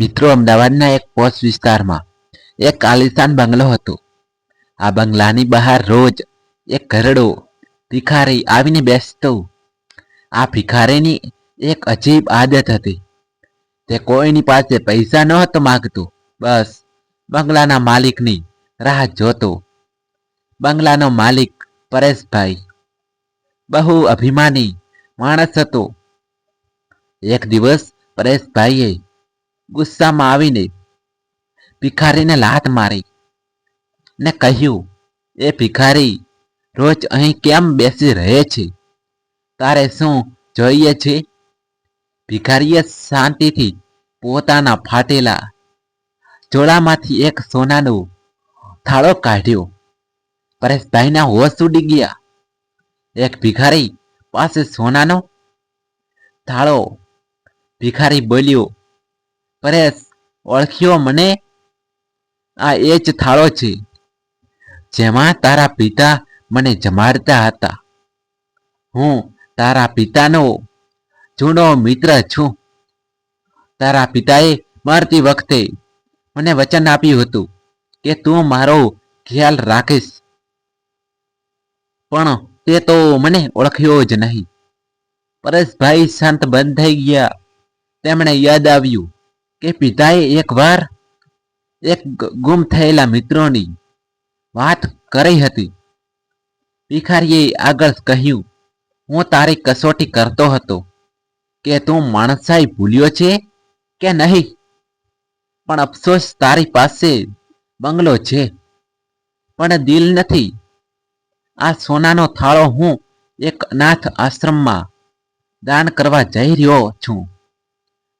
મિત્રો અમદાવાદના એક પોશ વિસ્તારમાં એક આલિશાન બંગલો હતો. આ બંગલાની બહાર રોજ એક ઘરડો ભિખારી આવીને બેસતો. આ ભિખારીની એક અજીબ આદત હતી. તે કોઈની પાસે પૈસા નહોતો માગતો. બસ બંગલાના માલિકની રાહ જોતો. બંગલાનો માલિક પરેશભાઈ. બહુ અભિમાની માણસ હતો. એક દિવસ પરેશભાઈએ ગુસ્સામાં આવીને ભિખારીને લાત મારી ને કહ્યું, એ ભિખારી, રોજ અહીં કેમ બેસી રહે છે? તારે શું જોઈએ છે? ભિખારીએ શાંતિથી પોતાના ફાટેલા જોડામાંથી એક સોનાનો થાળો કાઢ્યો. પરેશભાઈના હોશ ઉડી ગયા. એક ભિખારી પાસે સોનાનો થાળો? ભિખારી બોલ્યો પરેશ ઓળખ્યો મને? આ એ જ થાળો છે, જેમાં તારા પિતા મને જમાડતા હતા. હું તારા પિતાનો જૂનો મિત્ર છું. તારા પિતાએ મારતી વખતે મને વચન આપ્યું હતું કે તું મારો ખ્યાલ રાખીશ. પણ તે તો મને ઓળખ્યો જ નહીં. પરેશભાઈ શાંત બંધ થઈ ગયા. તેમણે યાદ આવ્યું. કે પિતાએ એકવાર એક ગુમ થયેલા મિત્રોની વાત કરી હતી. ભિખારીએ આગળ કહ્યું, હું તારી કસોટી કરતો હતો. કે તું માણસાઈ ભૂલ્યો છે કે નહીં? પણ અફસોસ તારી પાસે બંગલો છે. પણ દિલ નથી. આ સોનાનો થાળો હું એક અનાથ આશ્રમમાં દાન કરવા જઈ રહ્યો છું.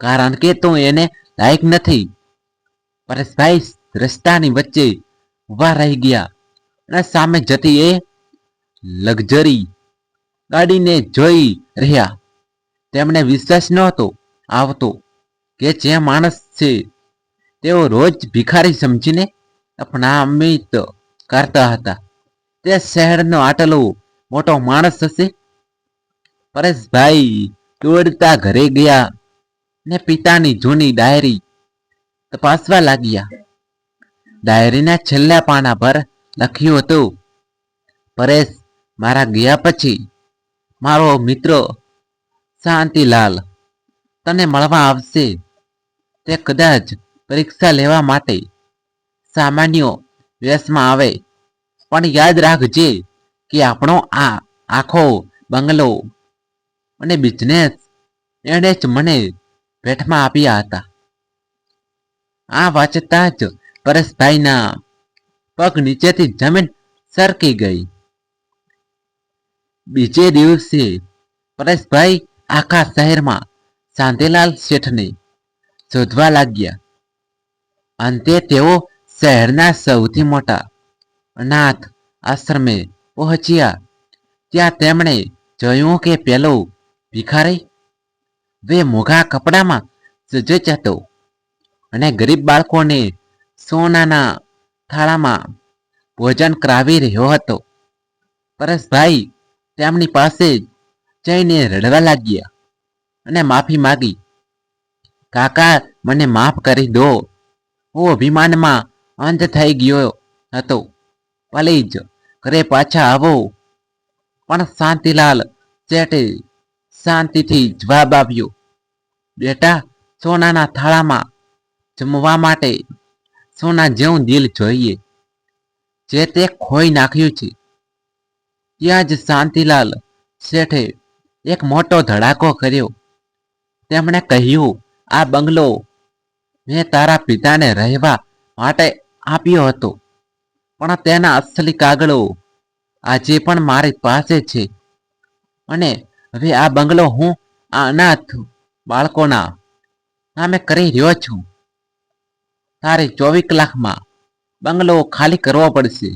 કારણ કે તું એને લાયક નથી પરેશભાઈ રસ્તાની વચ્ચે ઊભા રહી ગયા. અને સામે જતી એ લક્ઝરી ગાડીને જોઈ રહ્યા. તેમને વિશ્વાસ નહોતો આવતો કે જે માણસ છે, તેઓ રોજ ભિખારી સમજીને અપનામિત કરતા હતા. તે શહેરનો આટલો મોટો માણસ હશે? પરેશભાઈ દોડતા ઘરે ગયા. ને પિતાની જૂની ડાયરી તપાસવા લાગ્યા. ડાયરીના છેલ્લા પાના પર લખ્યું હતું, પરેશ, મારા ગયા પછી મારો મિત્ર શાંતિલાલ તને મળવા આવશે. તે કદાચ પરીક્ષા લેવા માટે સામાન્ય વ્યસમાં આવે. પણ યાદ રાખજે કે આપણો આ આખો બંગલો અને બિઝનેસ એણે જ મને ભેટમાં આપ્યા હતા આ વાંચતા જ પરેશભાઈના પગ નીચેથી જમીન સરકી ગઈ. બીજે દિવસે પરેશભાઈ આખા શહેરમાં શાંતિલાલ શેઠને શોધવા લાગ્યા. અંતે તેઓ શહેરના સૌથી મોટા અનાથ આશ્રમે પહોંચ્યા. ત્યાં તેમણે જોયું કે પેલો ભિખારી વે મોઘા કપડામાં સજજ હતો અને ગરીબ બાળકોને સોનાના થાળામાં ભોજન કરાવી રહ્યો હતો. પરેશભાઈ તેમની પાસે જઈને રડવા લાગ્યા અને માફી માગી, કાકા, મને માફ કરી દો. હું અભિમાનમાં અંત થઈ ગયો હતો. પ્લીઝ ઘરે પાછા આવો. પણ શાંતિલાલ શેઠે શાંતિથી જવાબ આપ્યો. બેટા, સોનાના થાળામાં જમવા માટે સોના જેવું દિલ જોઈએ. જે તે ખોઈ નાખ્યું છે. ત્યાં જ શાંતિલાલ શેઠે એક મોટો ધડાકો કર્યો. તેમણે કહ્યું, આ બંગલો મેં તારા પિતાને રહેવા માટે આપ્યો હતો, પણ તેના અસલી કાગળો આજે પણ મારી પાસે છે. અને હવે આ બંગલો હું આ અનાથ બાળકોના નામે કરી રહ્યો છું. તારે ચોવીસ કલાકમાં બંગલો ખાલી કરવો પડશે.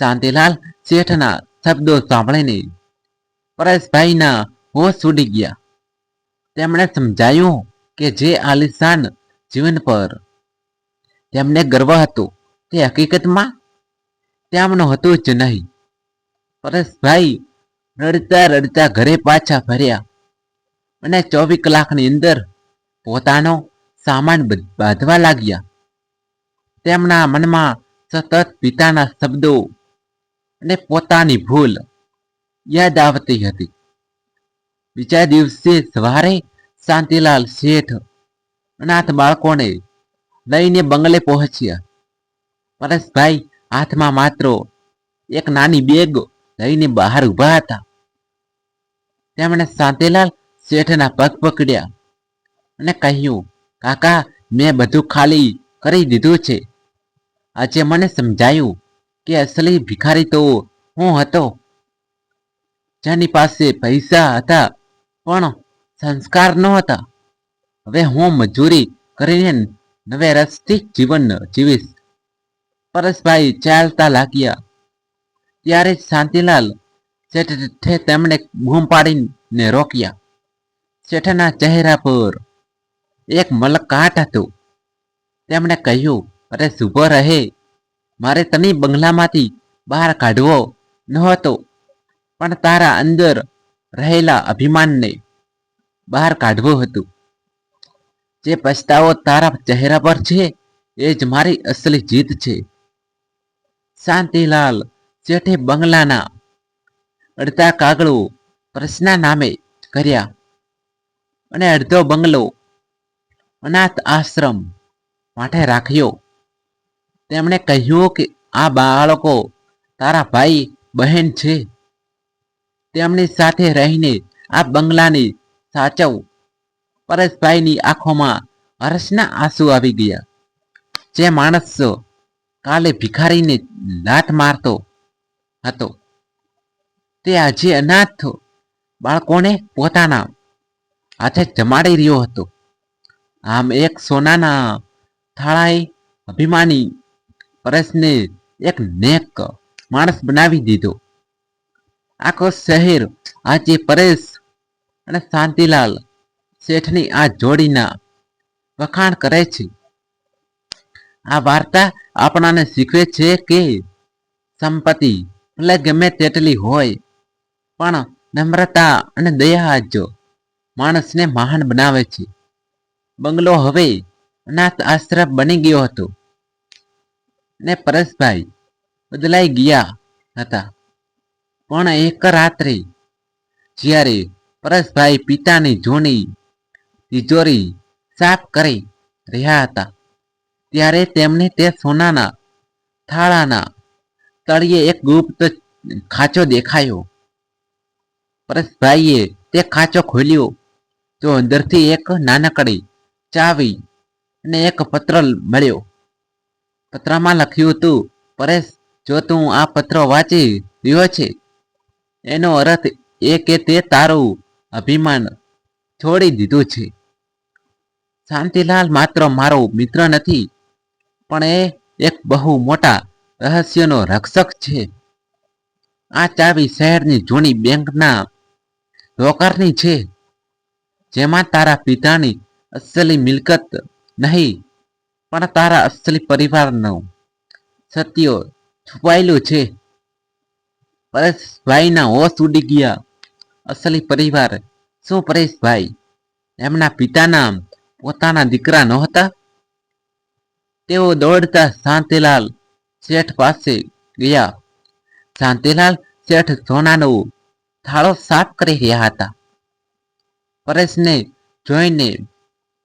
શાંતિલાલ શેઠના શબ્દો સાંભળીને પરેશભાઈના હોશ ઉડી ગયા. તેમણે સમજાયું કે જે આલિશાન જીવન પર તેમને ગર્વ હતો, તે હકીકતમાં તેમનું હતું જ નહીં. પરેશભાઈ રડતા રડતા ઘરે પાછા ફર્યા. અને ચોવીસ કલાકની અંદર પોતાનો સામાન બાંધવા લાગ્યા. તેમના મનમાં સતત પિતાના શબ્દો અને પોતાની ભૂલ યાદ આવતી હતી. બીજા દિવસે સવારે શાંતિલાલ શેઠ અનાથ બાળકોને લઈને બંગલે પહોંચ્યા. પરેશભાઈ હાથમાં માત્ર એક નાની બેગ લઈને બહાર ઊભા હતા. તેમણે શાંતિલાલ શેઠના પગ પકડ્યા અને કહ્યું, કાકા, મેં બધું ખાલી કરી દીધું છે. આજે મને સમજાયું કે અસલી ભિખારી તો હું હતો. જેની પાસે પૈસા હતા પણ સંસ્કાર નહોતા. હવે હું મજૂરી કરીને નવે રસથી જીવન જીવીશ. પરસભાઈ ચાલતા લાગ્યા. ત્યારે શાંતિલાલ શેઠે તેમણે બૂમ પાડીને રોક્યા. શેઠના ચહેરા પર એક મલકાટ હતું. તેમણે કહ્યું, અરે, શુભ રહે. મારે તને બંગલામાંથી બહાર કાઢવો નહોતો, પણ તારા અંદર રહેલા અભિમાનને બહાર કાઢવું હતું. જે પછતાવો તારા ચહેરા પર છે, એ જ મારી અસલી જીત છે. શાંતિલાલ શેઠે બંગલાના અડધા કાગળો પ્રશ્ના નામે કર્યા અને અડધો બંગલો અનાથ આશ્રમ માટે રાખ્યો. તેમણે કહ્યું કે આ બાળકો તારા ભાઈ, બહેન છે. તેમની સાથે રહીને આ બંગલાને સાચવ. પરેશભાઈની આંખોમાં હર્ષના આંસુ આવી ગયા. જે માણસ કાલે ભિખારીને લાત મારતો હતો. તે આજે અનાથ બાળકોને પોતાના હાથે જમાડી રહ્યો હતો. આમ એક સોનાના થાળાએ અભિમાની પરેશને એક નેક માણસ બનાવી દીધો. આખો શહેર આજે પરેશ અને શાંતિલાલ શેઠની આ જોડીના વખાણ કરે છે. આ વાર્તા આપણાને શીખવે છે કે સંપત્તિ ભલે ગમે તેટલી હોય પણ નમ્રતા અને દયા જ માણસને મહાન બનાવે છે. બંગલો હવે અનાથ આશ્રમ બની ગયો હતો. ને પરેશભાઈ બદલાઈ ગયા હતા. પણ એક રાત્રે જ્યારે પરેશભાઈ પિતાની જૂની તિજોરી સાફ કરી રહ્યા હતા, ત્યારે તેમને તે સોનાના થાળાના તળિયે એક ગુપ્ત ખાંચો દેખાયો. પરેશભાઈએ તે ખાંચો ખોલ્યો. તો અંદરથી એક નાનકડી ચાવી અને એક પત્ર મળ્યો. પત્રમાં લખ્યું હતું, પરેશ, જો તું આ પત્ર વાંચી રહ્યો છે, એનો અર્થ એ કે તે તારું અભિમાન છોડી દીધું છે. શાંતિલાલ માત્ર મારો મિત્ર નથી, પણ એ એક બહુ મોટા રહસ્યનો રક્ષક છે. આ ચાવી શહેરની જૂની બેંકના લોકરની છે. જેમાં તારા પિતાની અસલી મિલકત નહીં, પણ તારા અસલી પરિવારનું સત્ય છુપાયેલું છે. પરેશભાઈના હોશ ઉડી ગયા. અસલી પરિવાર શું પરેશભાઈ? એમના પિતાના પોતાના દીકરા નહોતા? તેઓ દોડતા શાંતિલાલ શેઠ પાસે ગયા. શાંતિલાલ શેઠ સોનાનો થાળો સાફ કરી રહ્યા હતા. પરેશને જોઈને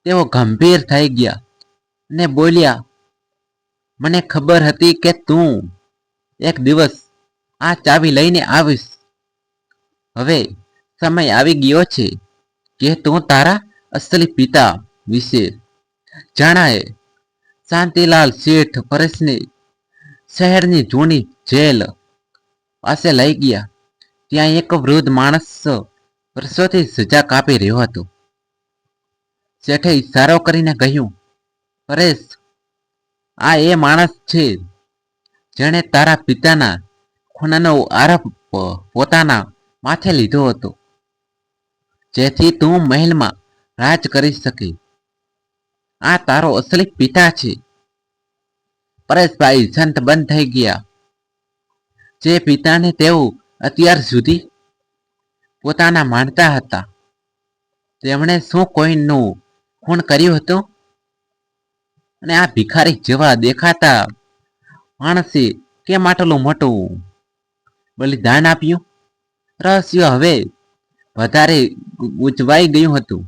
તેઓ ગંભીર થઈ ગયા ને બોલ્યા, મને ખબર હતી કે તું એક દિવસ આ ચાવી લઈને આવીશ. હવે સમય આવી ગયો છે કે તું તારા અસલી પિતા વિશે જણાય. શાંતિલાલ શેઠ પરેશને શહેરની જૂની જેલ પાસે લઈ ગયા. ત્યાં એક વૃદ્ધ માણસ વર્ષોથી સજા કાપી રહ્યો હતો. શેઠે ઈશારો કરીને કહ્યું, પરેશ, આ એ માણસ છે જેણે તારા પિતાના ખૂનાનો આરોપ પોતાના માથે લીધો હતો, જેથી તું મહેલમાં રાજ કરી શકે. આ તારો અસલી પિતા છે. પરેશભાઈ, સંત બંધ થઈ ગયા. જે પિતાને તેઓ અત્યાર સુધી પોતાના માનતા હતા. તેમણે શું કોઈનું ખૂન કર્યું હતું? અને આ ભિખારી જેવા દેખાતા માણસે કેમ આટલું મોટું બલિદાન આપ્યું? રહસ્ય હવે વધારે ઉજવાઈ ગયું હતું.